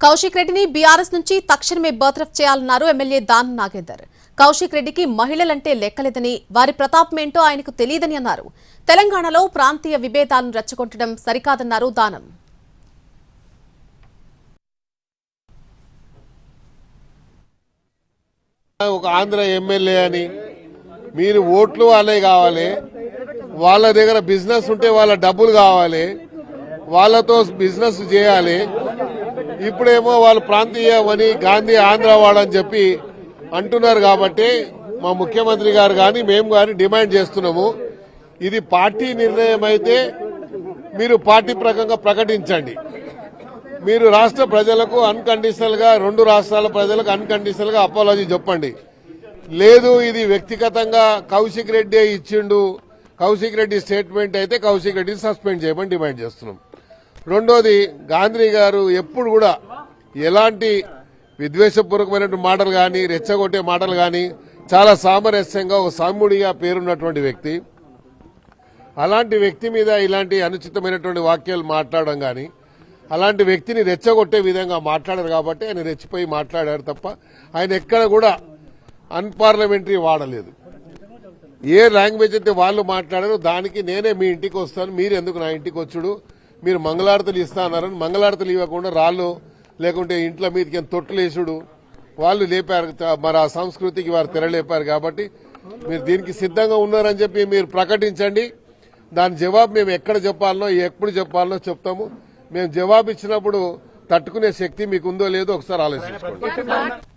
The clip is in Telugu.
కౌశిక్ రెడ్డిని బీఆర్ఎస్ నుంచి తక్షణమే బర్తరఫ్ చేయాలన్నారు ఎమ్మెల్యే దానం నాగేందర్. కౌశిక్ రెడ్డికి మహిళలంటే లెక్కలేదని వారి ప్రతాపమేంటో ఆయనకు తెలియదని అన్నారు. తెలంగాణలో ప్రాంతీయ విభేదాలను రెచ్చగొట్టడం సరికాదన్నారు దానం. ఒక ఆంధ్ర ఎమ్మెల్యే అని మీరు ఓట్లు వాళ్ళే కావాలి వాళ్ళ దగ్గర బిజినెస్ ఉంటే వాళ్ళ డబ్బులు కావాలి వాళ్ళతో బిజినెస్ చేయాలి ఇప్పుడేమో వాళ్ళు ప్రాంతీయమని గాంధీ ఆంధ్ర వాళ్ళని చెప్పి అంటున్నారు కాబట్టి మా ముఖ్యమంత్రి గారు కానీ మేము కానీ డిమాండ్ చేస్తున్నాము. ఇది పార్టీ నిర్ణయం అయితే మీరు పార్టీ ప్రకంగా ప్రకటించండి. మీరు రాష్ట్ర ప్రజలకు అన్కండిషనల్గా రెండు రాష్ట్రాల ప్రజలకు అన్కండిషనల్గా అపాలజీ చెప్పండి. లేదు ఇది వ్యక్తిగతంగా కౌశిక్ రెడ్డి ఇచ్చిండు. కౌశిక్ రెడ్డి స్టేట్మెంట్ అయితే కౌశిక్ రెడ్డిని సస్పెండ్ చేయమని డిమాండ్ చేస్తున్నాం. రెండోది గాంధీ గారు ఎప్పుడు కూడా ఎలాంటి విద్వేషపూర్వకమైనటువంటి మాటలు కానీ రెచ్చగొట్టే మాటలు కానీ చాలా సామరస్యంగా ఒక సాముడిగా పేరున్నటువంటి వ్యక్తి. అలాంటి వ్యక్తి మీద ఇలాంటి అనుచితమైనటువంటి వాక్యాలు మాట్లాడడం కానీ అలాంటి వ్యక్తిని రెచ్చగొట్టే విధంగా మాట్లాడారు కాబట్టి ఆయన రెచ్చిపోయి మాట్లాడారు తప్ప ఆయన ఎక్కడ కూడా అన్పార్లమెంటరీ వాడలేదు. ఏ లాంగ్వేజ్ అయితే వాళ్ళు మాట్లాడారో దానికి నేనే మీ ఇంటికి వస్తాను మీరు ఎందుకు నా ఇంటికి వచ్చుడు? మీరు మంగళారతులు ఇస్తా అన్నారని మంగళారతులు ఇవ్వకుండా రాళ్ళు లేకుంటే ఇంట్లో మీదకి తొట్టులేసుడు. వాళ్ళు లేపారు మరి ఆ సంస్కృతికి వారు తెరలేపారు కాబట్టి మీరు దీనికి సిద్ధంగా ఉన్నారని చెప్పి మీరు ప్రకటించండి. దాని జవాబు మేము ఎక్కడ చెప్పాలనో ఎప్పుడు చెప్పాలనో చెప్తాము. మేము జవాబు ఇచ్చినప్పుడు తట్టుకునే శక్తి మీకు ఉందో లేదో ఒకసారి ఆలోచించుకోండి.